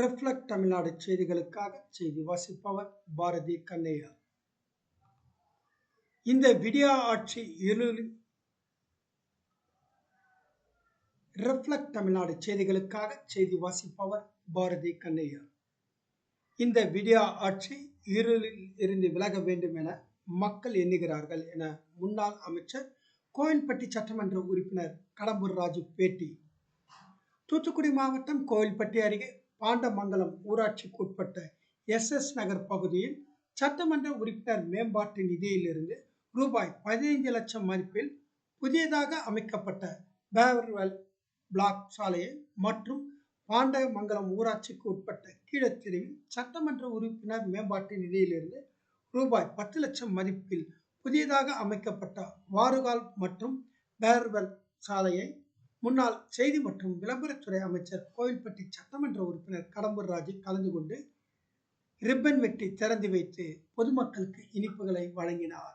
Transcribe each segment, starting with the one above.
Reflect Tamil Nadu செய்திகளுக்காக செய்தி வாசிப்பவர் பாரதி கண்ணையா. இந்த விடியா ஆட்சி இருளில் ரிஃப்ளெக்ட் தமிழ்நாடு செய்திகளுக்காக செய்தி வாசிப்பவர் பாரதி கண்ணையா. இந்த விடியா ஆட்சி இருளில் இருந்து விலக வேண்டும் என மக்கள் எண்ணுகிறார்கள் என முன்னாள் அமைச்சர் கோயில்பட்டி சட்டமன்ற உறுப்பினர் கடம்பூர் ராஜு பேட்டி. தூத்துக்குடி மாவட்டம் கோயில்பட்டி அருகே பாண்டமங்கலம் ஊராட்சிக்கு உட்பட்ட எஸ் எஸ் நகர் பகுதியில் சட்டமன்ற உறுப்பினர் மேம்பாட்டு நிதியிலிருந்து ரூபாய் பதினைந்து லட்சம் மதிப்பில் புதியதாக அமைக்கப்பட்ட பேவர்வெல் பிளாக் சாலையை மற்றும் பாண்டமங்கலம் ஊராட்சிக்கு உட்பட்ட கீழத்தெருவில் சட்டமன்ற உறுப்பினர் மேம்பாட்டு நிதியிலிருந்து ரூபாய் பத்து லட்சம் மதிப்பில் புதியதாக அமைக்கப்பட்ட வாறுகால் மற்றும் பேர்வெல் சாலையை முன்னாள் செய்தி மற்றும் விளம்பரத்துறை அமைச்சர் கோயில்பட்டி சட்டமன்ற உறுப்பினர் கடம்பூர் ராஜு கலந்து கொண்டு ரிப்பன் வெட்டி திறந்து வைத்து பொதுமக்களுக்கு இனிப்புகளை வழங்கினார்.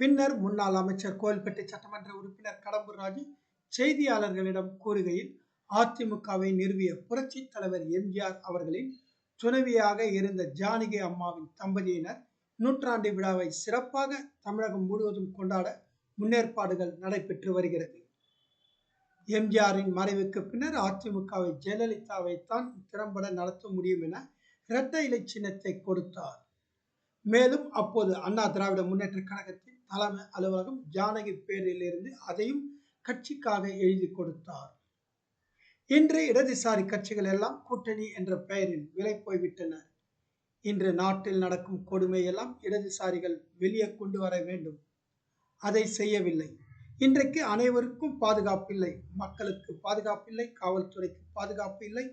பின்னர் முன்னாள் அமைச்சர் கோயில்பட்டி சட்டமன்ற உறுப்பினர் கடம்பூர் ராஜு செய்தியாளர்களிடம் கூறுகையில் அதிமுகவை நிறுவிய புரட்சி தலைவர் எம்ஜிஆர் அவர்களின் துணைவியாக இருந்த ஜானகி அம்மாவின் தம்பதியினர் நூற்றாண்டு விழாவை சிறப்பாக தமிழகம் முழுவதும் கொண்டாட முன்னேற்பாடுகள் நடைபெற்று வருகிறது. எம்ஜிஆரின் மறைவுக்கு பின்னர் அதிமுகவை ஜெயலலிதாவை தான் திறம்பட நடத்த முடியும் என இரட்டை இலை சின்னத்தை கொடுத்தார். மேலும் அப்போது அண்ணா திராவிட முன்னேற்ற கழகத்தின் தலைமை அலுவலகம் ஜானகி பேரில் இருந்து அதையும் கட்சிக்காக எழுதி கொடுத்தார். இன்று இடதுசாரி கட்சிகள் எல்லாம் கூட்டணி என்ற பெயரில் விலை போய்விட்டனர் இன்று நாட்டில் நடக்கும் கொடுமையெல்லாம் இடதுசாரிகள் வெளியே கொண்டு வர வேண்டும். அதை செய்யவில்லை. இன்றைக்கு அனைவருக்கும் பாதுகாப்பில்லை. மக்களுக்கு பாதுகாப்பில்லை. காவல்துறைக்கு பாதுகாப்பு இல்லை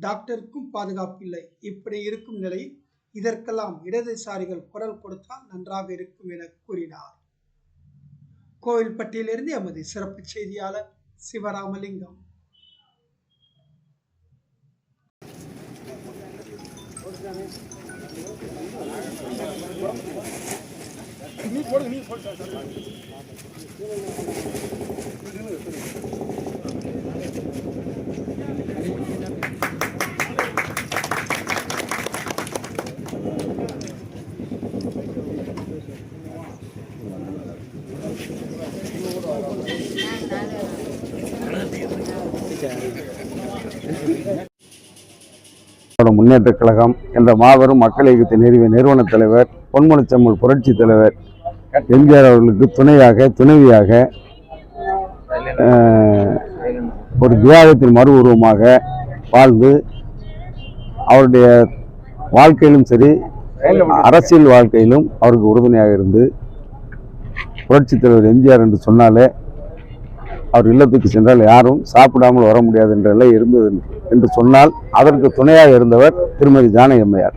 டாக்டருக்கும் பாதுகாப்பில்லை. இப்படி இருக்கும் நிலையில் இதற்கெல்லாம் இடதுசாரிகள் குரல் கொடுத்தால் நன்றாக இருக்கும் என கூறினார். கோவில்பட்டியிலிருந்து எமது சிறப்பு செய்தியாளர் சிவராமலிங்கம். திராவிட முன்னேற்ற கழகம் என்ற மாபெரும் மக்கள் இயக்கத்தை நிறுவிய நிறுவன தலைவர் பொன்முனச்சம்மல் புரட்சி தலைவர் எம்ஜிஆர் அவர்களுக்கு துணையாக துணைவியாக ஒரு தியாகத்தின் மறு உருவமாக வாழ்ந்து அவருடைய வாழ்க்கையிலும் சரி அரசியல் வாழ்க்கையிலும் அவருக்கு உறுதுணையாக இருந்து புரட்சி தலைவர் எம்ஜிஆர் என்று சொன்னாலே அவர் இல்லத்துக்கு சென்றால் யாரும் சாப்பிடாமல் வர முடியாது என்ற நிலை இருந்தது என்று சொன்னால் அதற்கு துணையாக இருந்தவர் திருமதி ஜானகி அம்மையார்.